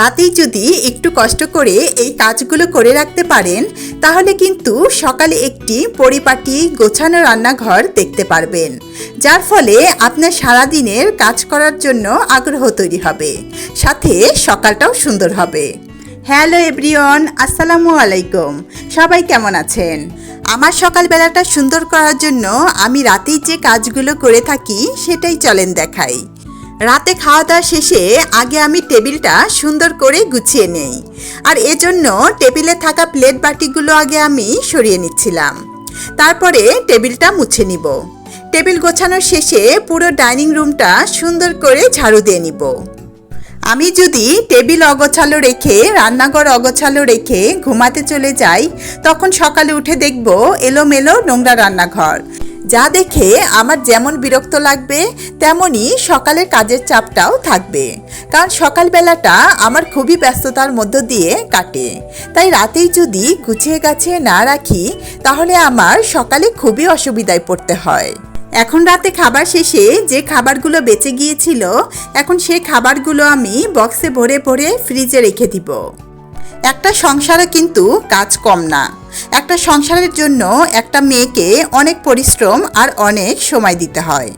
রাতেই যদি একটু কষ্ট করে এই কাজগুলো করে রাখতে পারেন, তাহলে কিন্তু সকালে একটি পরিপাটি গোছানো রান্নাঘর দেখতে পারবেন, যার ফলে আপনার সারাদিনের কাজ করার জন্য আগ্রহ তৈরি হবে, সাথে সকালটাও সুন্দর হবে। হ্যালো এভরিওয়ান, আসসালামু আলাইকুম। সবাই কেমন আছেন? আমার সকালবেলাটা সুন্দর করার জন্য আমি রাতেই যে কাজগুলো করে থাকি, সেটাই চলেন দেখাই। রাতে খাওয়া দাওয়া শেষে আগে আমি টেবিলটা সুন্দর করে গুছিয়ে নেই। আর এজন্য টেবিলে থাকা প্লেট বাটিগুলো আগে আমি সরিয়ে নিচ্ছিলাম। তারপরে টেবিলটা মুছে নিব। টেবিল গোছানোর শেষে পুরো ডাইনিং রুমটা সুন্দর করে ঝাড়ু দিয়ে নিব। আমি যদি টেবিল অগোছালো রেখে, রান্নাঘর অগোছালো রেখে ঘুমাতে চলে যাই, তখন সকালে উঠে দেখব এলোমেলো নোংরা রান্নাঘর। যা দেখে আমার যেমন বিরক্ত লাগবে তেমনই সকালের কাজের চাপটাও থাকবে। কারণ সকালবেলাটা আমার খুবই ব্যস্ততার মধ্য দিয়ে কাটে। তাই রাতেই যদি গুছিয়ে গাছিয়ে না রাখি, তাহলে আমার সকালে খুবই অসুবিধায় পড়তে হয়। এখন রাতে খাবার শেষে যে খাবারগুলো বেঁচে গিয়েছিল, এখন সেই খাবারগুলো আমি বক্সে ভরে ভরে ফ্রিজে রেখে দিব। একটা সংসারে কিন্তু কাজ কম না। একটা সংসারের জন্য একটা মেয়েকে অনেক পরিশ্রম আর অনেক সময় দিতে হয়।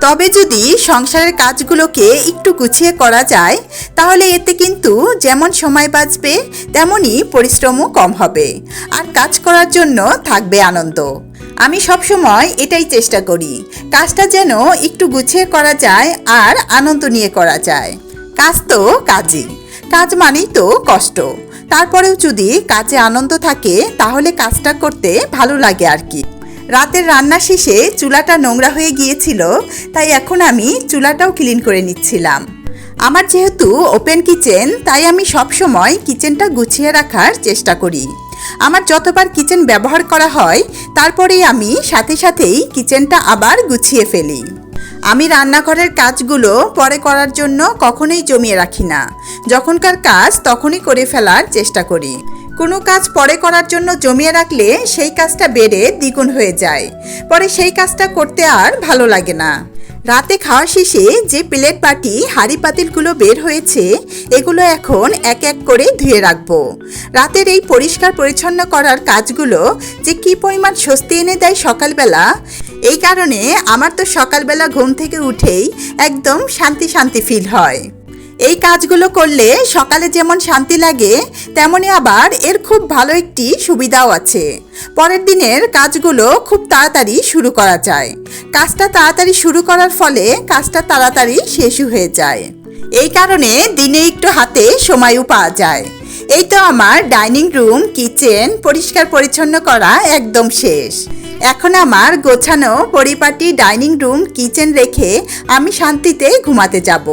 তবে যদি সংসারের কাজগুলোকে একটু গুছিয়ে করা যায়, তাহলে এতে কিন্তু যেমন সময় বাঁচবে, তেমনই পরিশ্রমও কম হবে। আর কাজ করার জন্য থাকবে আনন্দ। আমি সবসময় এটাই চেষ্টা করি, কাজটা যেন একটু গুছিয়ে করা যায় আর আনন্দ নিয়ে করা যায়। কাজ তো কাজই। কাজ মানেই তো কষ্ট। তারপরেও যদি কাজে আনন্দ থাকে, তাহলে কাজটা করতে ভালো লাগে আর কি। রাতের রান্না শেষে চুলাটা নোংরা হয়ে গিয়েছিল, তাই এখন আমি চুলাটাও ক্লিন করে নিচ্ছিলাম। আমার যেহেতু ওপেন কিচেন, তাই আমি সবসময় কিচেনটা গুছিয়ে রাখার চেষ্টা করি। আমার যতবার কিচেন ব্যবহার করা হয়, তারপরেই আমি সাথে সাথেই কিচেনটা আবার গুছিয়ে ফেলি। আমি রান্নাঘরের কাজগুলো পরে করার জন্য কখনোই জমিয়ে রাখি না। যখনকার কাজ তখনই করে ফেলার চেষ্টা করি। কোনো কাজ পরে করার জন্য জমিয়ে রাখলে সেই কাজটা বেড়ে দ্বিগুণ হয়ে যায়। পরে সেই কাজটা করতে আর ভালো লাগে না। রাতে খাওয়া শেষে যে প্লেট বাটি, হাঁড়ি পাতিলগুলো বের হয়েছে, এগুলো এখন এক এক করে ধুয়ে রাখব। রাতের এই পরিষ্কার পরিচ্ছন্ন করার কাজগুলো যে কি পরিমাণ স্বস্তি এনে দেয় সকালবেলা এই কারণে আমার তো সকালবেলা ঘুম থেকে উঠেই একদম শান্তি শান্তি ফিল হয়। এই কাজগুলো করলে সকালে যেমন শান্তি লাগে, তেমনি আবার এর খুব ভালো একটি সুবিধাও আছে। পরের দিনের কাজগুলো খুব তাড়াতাড়ি শুরু করা যায়। কাজটা তাড়াতাড়ি শুরু করার ফলে কাজটা তাড়াতাড়ি শেষও হয়ে যায়। এই কারণে দিনে একটু হাতে সময়ও পাওয়া যায়। এই তো আমার ডাইনিং রুম, কিচেন, পরিষ্কার পরিচ্ছন্ন করা একদম শেষ। এখন আমার গোছানো পরিপাটি ডাইনিং রুম, কিচেন রেখে আমি শান্তিতে ঘুমাতে যাব।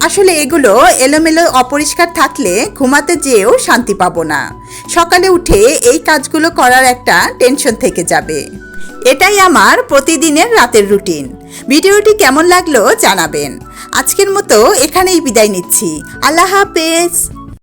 আসলে এগুলো এলোমেলো অপরিষ্কার থাকলে ঘুমাতে যেয়েও শান্তি পাবো না। সকালে উঠে এই কাজগুলো করার একটা টেনশন থেকে যাবে। এটাই আমার প্রতিদিনের রাতের রুটিন। ভিডিওটি কেমন লাগল জানাবেন। আজকের মতো এখানেই বিদায় নিচ্ছি। আল্লাহ হাফেজ।